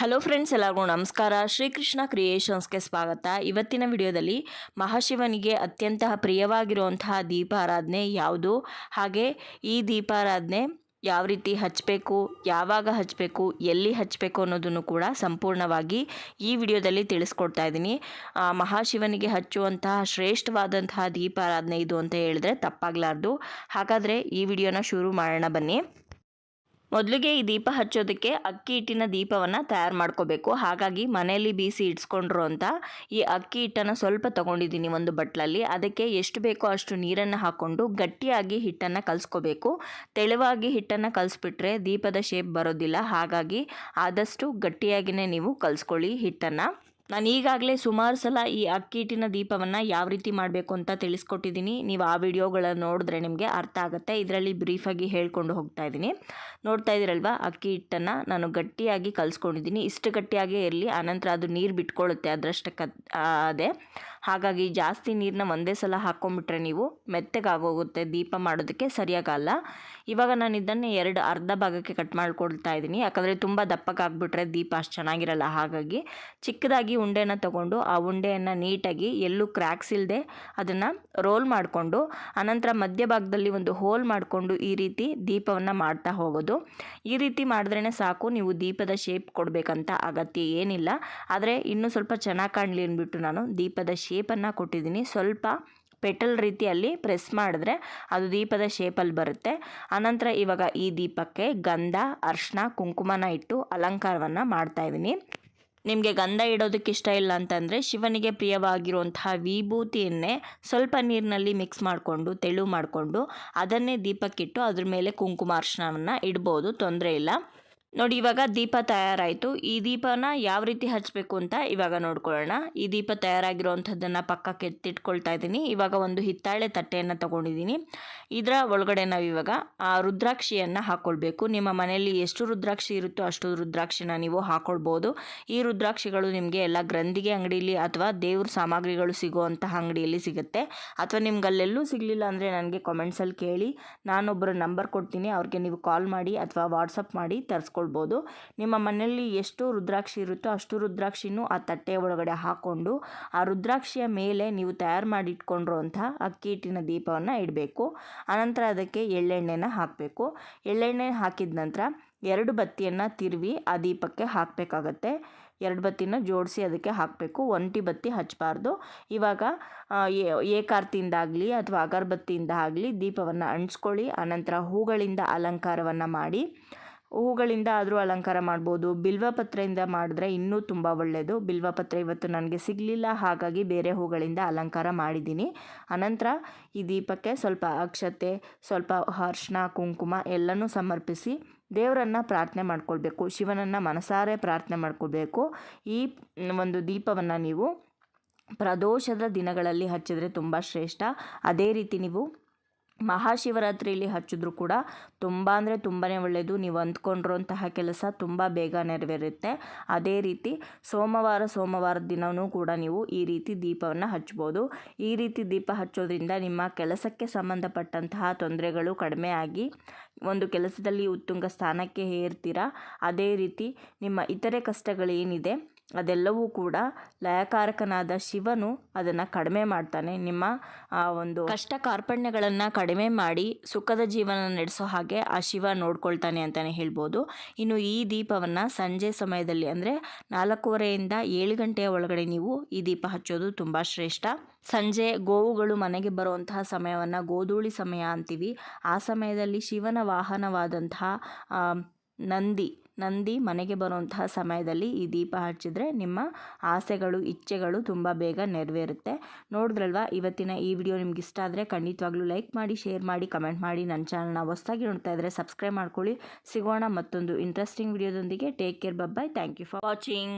Hello friends ಎಲ್ಲರಿಗೂ ನಮಸ್ಕಾರ. ಶ್ರೀಕೃಷ್ಣ ಕ್ರಿಯೇಷನ್ಸ್ಗೆ ಸ್ವಾಗತ. ಇವತ್ತಿನ ವಿಡಿಯೋದಲ್ಲಿ ಮಹಾಶಿವನಿಗೆ ಅತ್ಯಂತ ಪ್ರಿಯವಾಗಿರುವಂತಹ ದೀಪಾರಾಧನೆ ಯಾವುದು? ಹಾಗೆ ಈ ದೀಪಾರಾಧನೆ ಯಾವ ರೀತಿ ಹಚ್ಚಬೇಕು ಯಾವಾಗ ಹಚ್ಚಬೇಕು ಎಲ್ಲಿ ಹಚ್ಚಬೇಕು ಅನ್ನೋದನ್ನು ಕೂಡ ಸಂಪೂರ್ಣವಾಗಿ ಈ ವಿಡಿಯೋದಲ್ಲಿ ತಿಳಿಸ್ಕೊಡ್ತಾ ಇದ್ದೀನಿ. ಮಹಾಶಿವನಿಗೆ ಹಚ್ಚುವಂತಹ ಶ್ರೇಷ್ಠವಾದಂತಹ ದೀಪಾರಾಧನೆ ಇದು ಅಂತ ಹೇಳಿದ್ರೆ ತಪ್ಪಾಗಲಾರ್ದು. ಹಾಗಾದರೆ ಈ ವಿಡಿಯೋನ ಶುರು ಮಾಡೋಣ ಬನ್ನಿ. ಮೊದಲಿಗೆ ಈ ದೀಪ ಹಚ್ಚೋದಕ್ಕೆ ಅಕ್ಕಿ ಹಿಟ್ಟಿನ ದೀಪವನ್ನು ತಯಾರು ಮಾಡ್ಕೋಬೇಕು. ಹಾಗಾಗಿ ಮನೆಯಲ್ಲಿ ಬೀಸಿ ಇಡ್ಸ್ಕೊಂಡ್ರು ಅಂತ ಈ ಅಕ್ಕಿ ಹಿಟ್ಟನ್ನು ಸ್ವಲ್ಪ ತಗೊಂಡಿದ್ದೀನಿ ಒಂದು ಬಟ್ಲಲ್ಲಿ. ಅದಕ್ಕೆ ಎಷ್ಟು ಬೇಕೋ ಅಷ್ಟು ನೀರನ್ನು ಹಾಕ್ಕೊಂಡು ಗಟ್ಟಿಯಾಗಿ ಹಿಟ್ಟನ್ನು ಕಲಿಸ್ಕೋಬೇಕು. ತೆಳುವಾಗಿ ಹಿಟ್ಟನ್ನು ಕಲಿಸ್ಬಿಟ್ರೆ ದೀಪದ ಶೇಪ್ ಬರೋದಿಲ್ಲ. ಹಾಗಾಗಿ ಆದಷ್ಟು ಗಟ್ಟಿಯಾಗಿಯೇ ನೀವು ಕಲಿಸ್ಕೊಳ್ಳಿ ಹಿಟ್ಟನ್ನು. ನಾನು ಈಗಾಗಲೇ ಸುಮಾರು ಸಲ ಈ ಅಕ್ಕಿ ಹಿಟ್ಟಿನ ದೀಪವನ್ನು ಯಾವ ರೀತಿ ಮಾಡಬೇಕು ಅಂತ ತಿಳಿಸ್ಕೊಟ್ಟಿದ್ದೀನಿ ನೀವು ಆ ವಿಡಿಯೋಗಳನ್ನು ನೋಡಿದ್ರೆ ನಿಮಗೆ ಅರ್ಥ ಆಗುತ್ತೆ. ಇದರಲ್ಲಿ ಬ್ರೀಫಾಗಿ ಹೇಳ್ಕೊಂಡು ಹೋಗ್ತಾ ಇದ್ದೀನಿ ನೋಡ್ತಾ ಇದ್ದೀರಲ್ವ ಅಕ್ಕಿ ಹಿಟ್ಟನ್ನು ನಾನು ಗಟ್ಟಿಯಾಗಿ ಕಲಿಸ್ಕೊಂಡಿದ್ದೀನಿ ಇಷ್ಟು ಗಟ್ಟಿಯಾಗೇ ಇರಲಿ. ಆನಂತರ ಅದು ನೀರು ಬಿಟ್ಕೊಳ್ಳುತ್ತೆ ಅದರಷ್ಟಕ್ಕೆ ಅದೇ. ಹಾಗಾಗಿ ಜಾಸ್ತಿ ನೀರನ್ನ ಒಂದೇ ಸಲ ಹಾಕ್ಕೊಂಬಿಟ್ರೆ ನೀವು ಮೆತ್ತಗಾಗೋಗುತ್ತೆ. ದೀಪ ಮಾಡೋದಕ್ಕೆ ಸರಿಯಾಗಲ್ಲ ಇವಾಗ ನಾನು ಇದನ್ನು ಎರಡು ಅರ್ಧ ಭಾಗಕ್ಕೆ ಕಟ್ ಮಾಡ್ಕೊಳ್ತಾ ಇದ್ದೀನಿ. ಯಾಕಂದರೆ ತುಂಬ ದಪ್ಪಕ್ಕಾಗ್ಬಿಟ್ರೆ ದೀಪ ಅಷ್ಟು ಚೆನ್ನಾಗಿರಲ್ಲ. ಹಾಗಾಗಿ ಚಿಕ್ಕದಾಗಿ ಉಂಡೆನ ತಗೊಂಡು ಆ ಉಂಡೆಯನ್ನು ನೀಟಾಗಿ ಎಲ್ಲೂ ಕ್ರ್ಯಾಕ್ಸ್ ಇಲ್ಲದೆ ಅದನ್ನು ರೋಲ್ ಮಾಡಿಕೊಂಡು ಆನಂತರ ಮಧ್ಯಭಾಗದಲ್ಲಿ ಒಂದು ಹೋಲ್ ಮಾಡಿಕೊಂಡು ಈ ರೀತಿ ದೀಪವನ್ನು ಮಾಡ್ತಾ ಹೋಗೋದು. ಈ ರೀತಿ ಮಾಡಿದ್ರೇ ಸಾಕು. ನೀವು ದೀಪದ ಶೇಪ್ ಕೊಡಬೇಕಂತ ಅಗತ್ಯ ಏನಿಲ್ಲ. ಆದರೆ ಇನ್ನೂ ಸ್ವಲ್ಪ ಚೆನ್ನಾಗಿ ಕಾಣಲಿ ಅಂದ್ಬಿಟ್ಟು ನಾನು ದೀಪದ ಶೇಪನ್ನು ಕೊಟ್ಟಿದ್ದೀನಿ. ಸ್ವಲ್ಪ ಪೆಟಲ್ ರೀತಿಯಲ್ಲಿ ಪ್ರೆಸ್ ಮಾಡಿದ್ರೆ ಅದು ದೀಪದ ಶೇಪಲ್ಲಿ ಬರುತ್ತೆ. ಆನಂತರ ಇವಾಗ ಈ ದೀಪಕ್ಕೆ ಗಂಧ ಅರ್ಶಿನ ಕುಂಕುಮನ ಇಟ್ಟು ಅಲಂಕಾರವನ್ನು ಮಾಡ್ತಾ ಇದ್ದೀನಿ. ನಿಮಗೆ ಗಂಧ ಇಡೋದಕ್ಕೆ ಇಷ್ಟ ಇಲ್ಲ ಅಂತಂದರೆ ಶಿವನಿಗೆ ಪ್ರಿಯವಾಗಿರುವಂತಹ ವಿಭೂತಿಯನ್ನೇ ಸ್ವಲ್ಪ ನೀರಿನಲ್ಲಿ ಮಿಕ್ಸ್ ಮಾಡಿಕೊಂಡು, ತೆಳು ಮಾಡಿಕೊಂಡು ಅದನ್ನೇ ದೀಪಕ್ಕಿಟ್ಟು ಅದ್ರ ಮೇಲೆ ಕುಂಕುಮ ಅರ್ಶನವನ್ನು ಇಡ್ಬೋದು. ತೊಂದರೆ ಇಲ್ಲ. ನೋಡಿ, ಇವಾಗ ದೀಪ ತಯಾರಾಯಿತು. ಈ ದೀಪನ ಯಾವ ರೀತಿ ಹಚ್ಚಬೇಕು ಅಂತ ಇವಾಗ ನೋಡ್ಕೊಳ್ಳೋಣ. ಈ ದೀಪ ತಯಾರಾಗಿರುವಂಥದ್ದನ್ನು ಪಕ್ಕಕ್ಕೆ ಎತ್ತಿಟ್ಕೊಳ್ತಾ ಇದ್ದೀನಿ. ಇವಾಗ ಒಂದು ಹಿತ್ತಾಳೆ ತಟ್ಟೆಯನ್ನು ತಗೊಂಡಿದ್ದೀನಿ. ಇದರ ಒಳಗಡೆ ನಾವು ಇವಾಗ ಆ ರುದ್ರಾಕ್ಷಿಯನ್ನು ಹಾಕ್ಕೊಳ್ಬೇಕು ನಿಮ್ಮ ಮನೆಯಲ್ಲಿ ಎಷ್ಟು ರುದ್ರಾಕ್ಷಿ ಇರುತ್ತೋ ಅಷ್ಟು ರುದ್ರಾಕ್ಷಿನ ನೀವು ಹಾಕ್ಕೊಳ್ಬೋದು ಈ ರುದ್ರಾಕ್ಷಿಗಳು ನಿಮಗೆ ಎಲ್ಲ ಗ್ರಂಥಿಗೆ ಅಂಗಡಿಯಲ್ಲಿ ಅಥವಾ ದೇವ್ರ ಸಾಮಗ್ರಿಗಳು ಸಿಗುವಂತಹ ಅಂಗಡಿಯಲ್ಲಿ ಸಿಗುತ್ತೆ. ಅಥವಾ ನಿಮ್ಗೆ ಅಲ್ಲೆಲ್ಲೂ ಸಿಗಲಿಲ್ಲ ಅಂದರೆ ನನಗೆ ಕಾಮೆಂಟ್ಸಲ್ಲಿ ಕೇಳಿ. ನಾನೊಬ್ಬರ ನಂಬರ್ ಕೊಡ್ತೀನಿ. ಅವ್ರಿಗೆ ನೀವು ಕಾಲ್ ಮಾಡಿ ಅಥವಾ ವಾಟ್ಸಪ್ ಮಾಡಿ ತರಿಸ್ಕೊಳ್ಬೋದು ನಿಮ್ಮ ಮನೆಯಲ್ಲಿ ಎಷ್ಟು ರುದ್ರಾಕ್ಷಿ ಇರುತ್ತೋ ಅಷ್ಟು ರುದ್ರಾಕ್ಷಿನೂ ಆ ತಟ್ಟೆ ಒಳಗಡೆ ಹಾಕ್ಕೊಂಡು ಆ ರುದ್ರಾಕ್ಷಿಯ ಮೇಲೆ ನೀವು ತಯಾರು ಮಾಡಿ ಇಟ್ಕೊಂಡಿರುವಂಥ ಅಕ್ಕಿ ಹಿಟ್ಟಿನ ದೀಪವನ್ನು ಇಡಬೇಕು. ಆನಂತರ ಅದಕ್ಕೆ ಎಳ್ಳೆಣ್ಣೆನ ಹಾಕಬೇಕು. ಎಳ್ಳೆಣ್ಣೆ ಹಾಕಿದ ನಂತರ ಎರಡು ಬತ್ತಿಯನ್ನು ತಿರುವಿ ಆ ದೀಪಕ್ಕೆ ಹಾಕಬೇಕಾಗತ್ತೆ. ಎರಡು ಬತ್ತಿನ ಜೋಡಿಸಿ ಅದಕ್ಕೆ ಹಾಕಬೇಕು. ಒಂಟಿ ಬತ್ತಿ ಹಚ್ಚಬಾರ್ದು ಇವಾಗ ಏಕಾರ್ತಿಯಿಂದಾಗಲಿ ಅಥವಾ ಅಗರಬತ್ತಿಯಿಂದ ಆಗಲಿ ದೀಪವನ್ನು ಅಂಟಿಸ್ಕೊಳ್ಳಿ. ಆನಂತರ ಹೂಗಳಿಂದ ಅಲಂಕಾರವನ್ನು ಮಾಡಿ ಹೂಗಳಿಂದ ಆದರೂ ಅಲಂಕಾರ ಮಾಡ್ಬೋದು. ಬಿಲ್ವಪತ್ರೆಯಿಂದ ಮಾಡಿದ್ರೆ ಇನ್ನೂ ತುಂಬ ಒಳ್ಳೆಯದು ಬಿಲ್ವಪತ್ರೆ ಇವತ್ತು ನನಗೆ ಸಿಗಲಿಲ್ಲ, ಹಾಗಾಗಿ ಬೇರೆ ಹೂಗಳಿಂದ ಅಲಂಕಾರ ಮಾಡಿದ್ದೀನಿ. ಅನಂತರ ಈ ದೀಪಕ್ಕೆ ಸ್ವಲ್ಪ ಅಕ್ಷತೆ, ಸ್ವಲ್ಪ ಅರ್ಶಿನ, ಕುಂಕುಮ ಎಲ್ಲನೂ ಸಮರ್ಪಿಸಿ ದೇವರನ್ನು ಪ್ರಾರ್ಥನೆ ಮಾಡ್ಕೊಳ್ಬೇಕು. ಶಿವನನ್ನು ಮನಸಾರೆ ಪ್ರಾರ್ಥನೆ ಮಾಡ್ಕೊಳ್ಬೇಕು. ಈ ಒಂದು ದೀಪವನ್ನು ನೀವು ಪ್ರದೋಷದ ದಿನಗಳಲ್ಲಿ ಹಚ್ಚಿದ್ರೆ ತುಂಬ ಶ್ರೇಷ್ಠ. ಅದೇ ರೀತಿ ನೀವು ಮಹಾಶಿವರಾತ್ರಿಯಲ್ಲಿ ಹಚ್ಚಿದ್ರು ಕೂಡ ತುಂಬ ಅಂದರೆ ತುಂಬಾ ಒಳ್ಳೆಯದು ನೀವು ಅಂದ್ಕೊಂಡಿರೋಂತಹ ಕೆಲಸ ತುಂಬ ಬೇಗ ನೆರವೇರುತ್ತೆ. ಅದೇ ರೀತಿ ಸೋಮವಾರ ಸೋಮವಾರ ದಿನವೂ ಕೂಡ ನೀವು ಈ ರೀತಿ ದೀಪವನ್ನು ಹಚ್ಬೋದು. ಈ ರೀತಿ ದೀಪ ಹಚ್ಚೋದ್ರಿಂದ ನಿಮ್ಮ ಕೆಲಸಕ್ಕೆ ಸಂಬಂಧಪಟ್ಟಂತಹ ತೊಂದರೆಗಳು ಕಡಿಮೆ ಆಗಿ ಒಂದು ಕೆಲಸದಲ್ಲಿ ಉತ್ತುಂಗ ಸ್ಥಾನಕ್ಕೆ ಏರ್ತೀರಾ. ಅದೇ ರೀತಿ ನಿಮ್ಮ ಇತರೆ ಕಷ್ಟಗಳೇನಿದೆ ಅದೆಲ್ಲವೂ ಕೂಡ ಲಯಕಾರಕನಾದ ಶಿವನು ಅದನ್ನು ಕಡಿಮೆ ಮಾಡ್ತಾನೆ. ನಿಮ್ಮ ಆ ಒಂದು ಕಷ್ಟ ಕಾರ್ಪಣ್ಯಗಳನ್ನು ಕಡಿಮೆ ಮಾಡಿ ಸುಖದ ಜೀವನ ನಡೆಸೋ ಹಾಗೆ ಆ ಶಿವ ನೋಡ್ಕೊಳ್ತಾನೆ ಅಂತಲೇ ಹೇಳ್ಬೋದು. ಇನ್ನು ಈ ದೀಪವನ್ನು ಸಂಜೆ ಸಮಯದಲ್ಲಿ ಅಂದರೆ ನಾಲ್ಕೂವರೆಯಿಂದ ಏಳು ಗಂಟೆಯ ಒಳಗಡೆ ನೀವು ಈ ದೀಪ ಹಚ್ಚೋದು ತುಂಬ ಶ್ರೇಷ್ಠ. ಸಂಜೆ ಗೋವುಗಳು ಮನೆಗೆ ಬರುವಂತಹ ಸಮಯವನ್ನು ಗೋಧೂಳಿ ಸಮಯ ಅಂತೀವಿ. ಆ ಸಮಯದಲ್ಲಿ ಶಿವನ ವಾಹನವಾದಂತಹ ನಂದಿ ನಂದಿ ಮನೆಗೆ ಬರುವಂತಹ ಸಮಯದಲ್ಲಿ ಈ ದೀಪ ಹಚ್ಚಿದ್ರೆ ನಿಮ್ಮ ಆಸೆಗಳು, ಇಚ್ಛೆಗಳು ತುಂಬ ಬೇಗ ನೆರವೇರುತ್ತೆ. ನೋಡಿದ್ರಲ್ವಾ? ಇವತ್ತಿನ ಈ ವಿಡಿಯೋ ನಿಮ್ಗೆ ಇಷ್ಟ ಆದರೆ ಖಂಡಿತವಾಗ್ಲೂ ಲೈಕ್ ಮಾಡಿ, ಶೇರ್ ಮಾಡಿ, ಕಮೆಂಟ್ ಮಾಡಿ. ನನ್ನ ಚಾನಲ್ನ ಹೊಸದಾಗಿ ನೋಡ್ತಾ ಇದ್ರೆ ಸಬ್ಸ್ಕ್ರೈಬ್ ಮಾಡ್ಕೊಳ್ಳಿ. ಸಿಗೋಣ ಮತ್ತೊಂದು interesting ವಿಡಿಯೋದೊಂದಿಗೆ. Take care bye bye thank you for watching